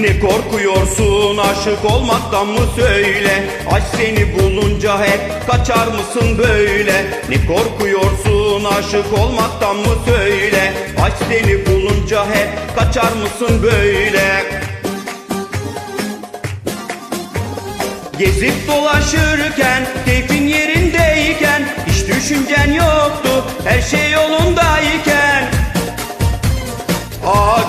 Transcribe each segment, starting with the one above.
Ne korkuyorsun? Aşık olmaktan mı söyle? Aşk seni bulunca hep kaçar mısın böyle? Ne korkuyorsun? Aşık olmaktan mı söyle? Aşk seni bulunca hep kaçar mısın böyle? Gezip dolaşırken, keyfin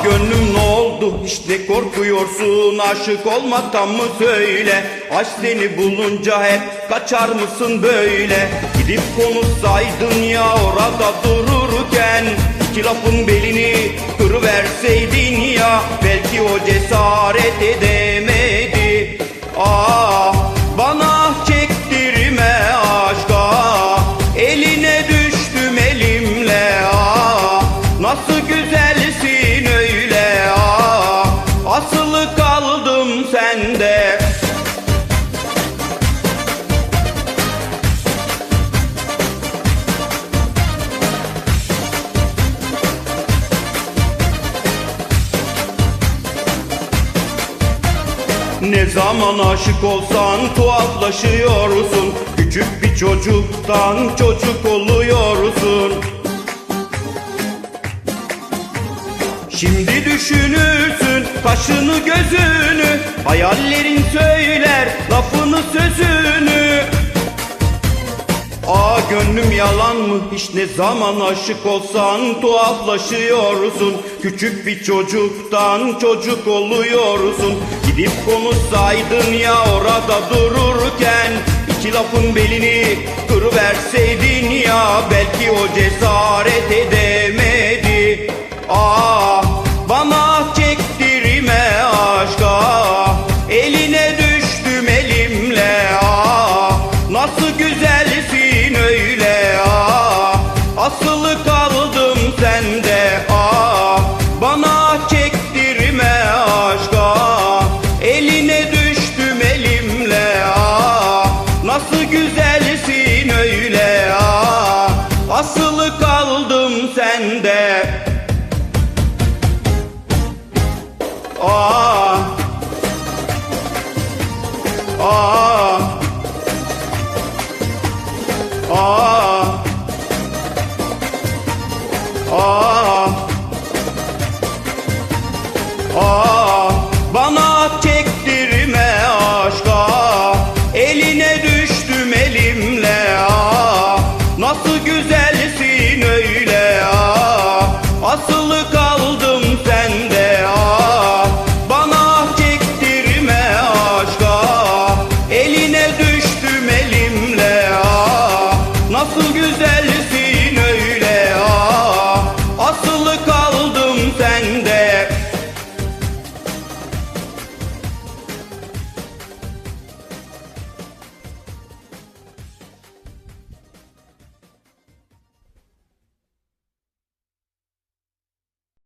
Gönlüm ne oldu, ne korkuyorsun? Aşık olmaktan mı söyle? Aşk seni bulunca hep kaçar mısın böyle? Gidip konuşsaydın ya orada dururken İki lafın belini kırıverseydin ya Belki o cesaret edemedi. Ah bana çektirme aşka Eline düştüm elimle. Ah Nasıl güzelsin sende Ne zaman aşık olsan tuhaflaşıyorsun. Küçük bir çocuktan çocuk oluyorsun. Şimdi düşünürsün kaşını gözünü Hayallerin söyler lafını sözünü. Aa gönlüm yalan mı? Hiç ne zaman aşık olsan tuhaflaşıyorsun. Küçük bir çocuktan çocuk oluyorsun. Gidip konuşsaydın ya orada dururken. İki lafın belini kırıverseydin ya Belki o cesaret Aa Aa. Aa. Aa. Aa.